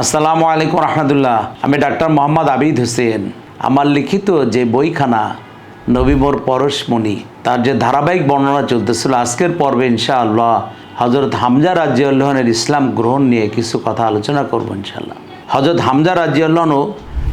আসসালামু আলাইকুম রহমতুল্লাহ। আমি ডাক্তার মোহাম্মদ আবিদ হোসেন। আমার লিখিত যে বইখানা নবীমোর পরশমণি, তার যে ধারাবাহিক বর্ণনা চলতেছিল আজকের পর্বে ইনশাআল্লাহ হজরত হামজা রাজিউল্লাহনের ইসলাম গ্রহণ নিয়ে কিছু কথা আলোচনা করব ইনশাআল্লাহ। হজরত হামজা রাজিউল্লাহনও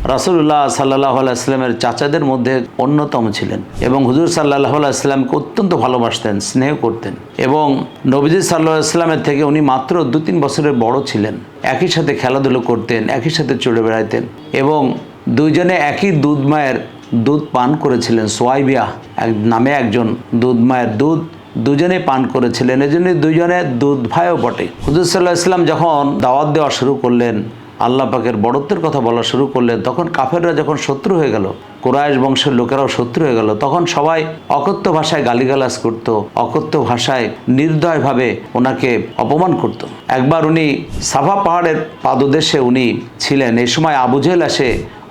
রাসুল্লাহ সাল্লাহ আলাইস্লামের চাচাদের মধ্যে অন্যতম ছিলেন এবং হুজুর সাল্লাহ আলাইস্লামকে অত্যন্ত ভালোবাসতেন, স্নেহ করতেন এবং নবীজি সাল্লাহ ইসলামের থেকে উনি মাত্র দু তিন বছরের বড় ছিলেন। একই সাথে খেলাধুলো করতেন, একই সাথে চড়ে বেড়াইতেন এবং দুইজনে একই দুধ মায়ের দুধ পান করেছিলেন, সোয়াইবিয়া এক, নামে একজন দুধ মায়ের দুধ দুজনে পান করেছিলেন, এজন্য দুজনে দুধ ভাইও বটে। হুজুর সাল্লাহ ইসলাম যখন দাওয়াত দেওয়া শুরু করলেন আল্লাহ পাকের বড়ত্বের কথা বলা শুরু করলেন, তখন কাফেররা যখন শত্রু হয়ে গেল কোরআশ বংশের লোকেরাও শত্রু হয়ে গেল, তখন সবাই অকথ্য ভাষায় গালিগালাজ করত, অকথ্য ভাষায় নির্দয়ভাবে ওনাকে অপমান করত। একবার উনি সাফা পাহাড়ের পাদদেশে উনি ছিলেন এই সময় আবু আসে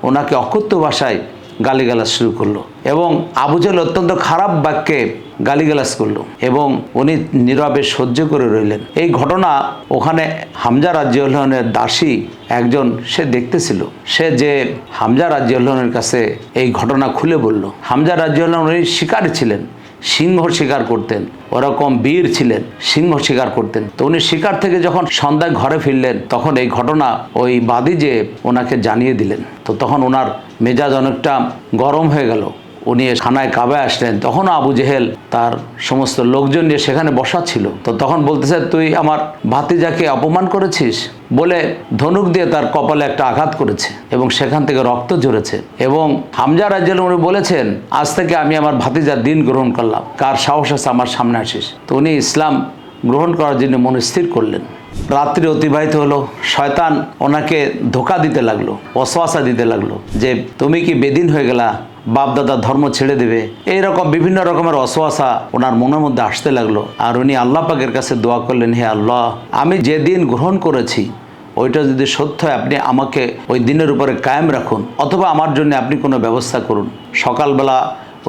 ওনাকে অকথ্য ভাষায় গালিগালাজ শুরু করল এবং আবু জেহেল অত্যন্ত খারাপ বাক্যে গালিগালাজ করল এবং উনি নীরবে সহ্য করে রইলেন। এই ঘটনা ওখানে হামজা রাজ্যউল্লাহনের দাসী একজন সে দেখতেছিল। সে যে হামজা রাজ্যউল্লাহনের কাছে এই ঘটনা খুলে বলল। হামজা রাজ্যউল্লাহ উনি শিকারী ছিলেন। সিংহ শিকার করতেন। ওরকম বীর ছিলেন সিংহ শিকার করতেন। তো উনি শিকার থেকে যখন সন্ধ্যায় ঘরে ফিরলেন, তখন এই ঘটনা ওই বাদি যে ওনাকে জানিয়ে দিলেন। তো তখন ওনার মেজাজ অনেকটা গরম হয়ে গেল। উনি খানায় কাবে আসলেন, তখনও আবু জেহেল তার সমস্ত লোকজন নিয়ে সেখানে বসা ছিল। তো তখন বলতেছে, তুই আমার ভাতিজাকে অপমান করেছিস? বলে ধনুক দিয়ে তার কপালে একটা আঘাত করেছে এবং সেখান থেকে রক্ত ঝরেছে এবং হামজা রাজ্জাল উনি বলেছেন, আজ থেকে আমি আমার ভাতিজার দিন গ্রহণ করলাম। কার সাহস আছে আমার সামনে আসিস? তো উনি ইসলাম গ্রহণ করার জন্য মনে স্থির করলেন। রাত্রি অতিবাহিত হলো, শয়তান ওনাকে ধোকা দিতে লাগল, অশ্বাসা দিতে লাগল যে, তুমি কি বেদিন হয়ে গেলা? বাপ দাদা ধর্ম ছেড়ে দেবে। এইরকম বিভিন্ন রকমের অশ্বাসা ওনার মনের মধ্যে আসতে লাগল। আর উনি আল্লাহ পাকের কাছে দোয়া করলেন, হে আল্লাহ, আমি যে দিন গ্রহণ করেছি, ওইটা যদি সত্য হয়, আপনি আমাকে ওই দিনের উপরে কায়েম রাখুন, অথবা আমার জন্য আপনি কোনো ব্যবস্থা করুন। সকালবেলা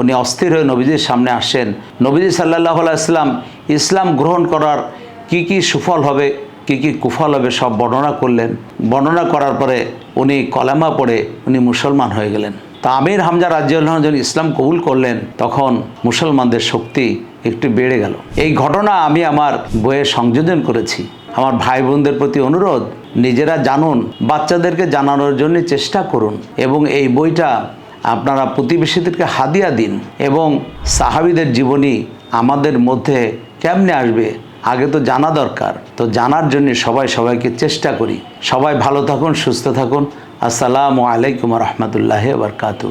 উনি অস্থির হয়ে নবীজির সামনে আসেন। নবীজি সাল্লাহ ইসলাম ইসলাম গ্রহণ করার কি কি সুফল হবে কি কি কুফল হবে সব বর্ণনা করলেন। বর্ণনা করার পরে উনি কলামা পড়ে উনি মুসলমান হয়ে গেলেন। তা আমির হামজা রাজ্যুল্লাহ যখন ইসলাম কবুল করলেন, তখন মুসলমানদের শক্তি একটু বেড়ে গেল। এই ঘটনা আমি আমার বইয়ে সংযোজন করেছি। আমার ভাই বোনদের প্রতি অনুরোধ, নিজেরা জানুন, বাচ্চাদেরকে জানানোর জন্য চেষ্টা করুন এবং এই বইটা আপনারা প্রতিবেশীদেরকে হাদিয়া দিন এবং সাহাবিদের জীবনী আমাদের মধ্যে কেমনে আসবে আগে তো জানা দরকার। তো জানার জন্য সবাই সবাইকে চেষ্টা করি। সবাই ভালো থাকুন, সুস্থ থাকুন। আসসালামু আলাইকুম রহমতুল্লাহ বারকাতু